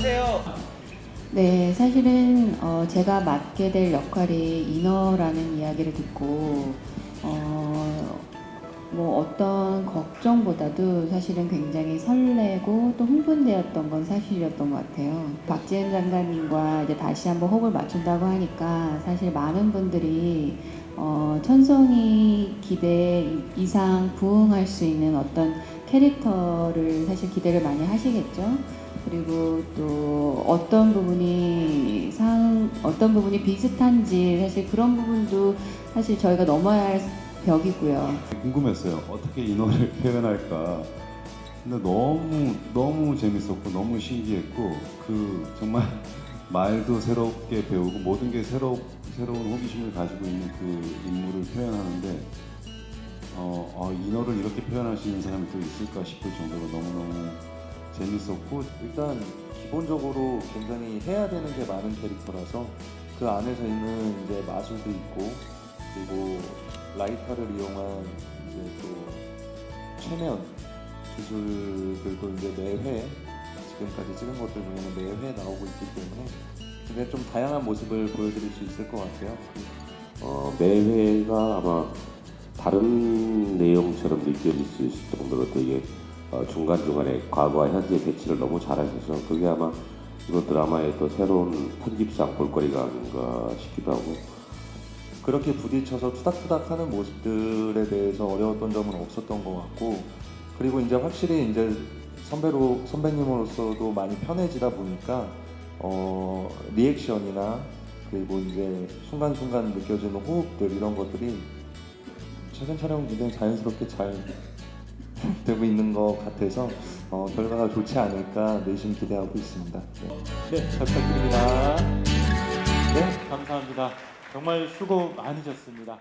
주세요. 네, 사실은 어, 제가 맡게 될 역할이 인어라는 이야기를 듣고 어, 뭐 어떤 걱정보다도 사실은 굉장히 설레고 또 흥분되었던 건 사실이었던 것 같아요. 박지은 장관님과 이제 다시 한번 호흡을 맞춘다고 하니까 사실 많은 분들이 어, 천성이 기대 이상 부응할 수 있는 어떤 캐릭터를 사실 기대를 많이 하시겠죠. 그리고 또 어떤 부분이 상 어떤 부분이 비슷한지 사실 그런 부분도 사실 저희가 넘어야 할 벽이고요. 궁금했어요. 어떻게 인어를 표현할까. 근데 너무 너무 재밌었고 너무 신기했고 그 정말 말도 새롭게 배우고 모든 게 새로 새로운 호기심을 가지고 있는 그 인물을 표현하는데 어, 어, 인어를 이렇게 표현할 수 있는 사람이 또 있을까 싶을 정도로 너무 너무 재밌었고 일단 기본적으로 굉장히 해야 되는 게 많은 캐릭터라서 그 안에서 있는 이제 마술도 있고 그리고 라이터를 이용한 이제 또 최면 기술들도 이제 매회 지금까지 찍은 것들 중에는 매회 나오고 있기 때문에 굉장히 좀 다양한 모습을 보여드릴 수 있을 것 같아요. 어, 매회가 아마 다른 내용처럼 느껴질 수 있을 정도로 되게 어, 중간중간에 과거와 현재 배치를 너무 잘하셔서 그게 아마 이번 드라마의 또 새로운 편집상 볼거리가 아닌가 싶기도 하고 그렇게 부딪혀서 투닥투닥 하는 모습들에 대해서 어려웠던 점은 없었던 것 같고 그리고 이제 확실히 이제 선배로 선배님으로서도 많이 편해지다 보니까 어 리액션이나 그리고 이제 순간순간 느껴지는 호흡들 이런 것들이 최근 촬영 굉장히 자연스럽게 잘 되고 있는 것 같아서 어, 결과가 좋지 않을까 내심 기대하고 있습니다. 네. 네, 잘 부탁드립니다. 네, 감사합니다. 정말 수고 많으셨습니다.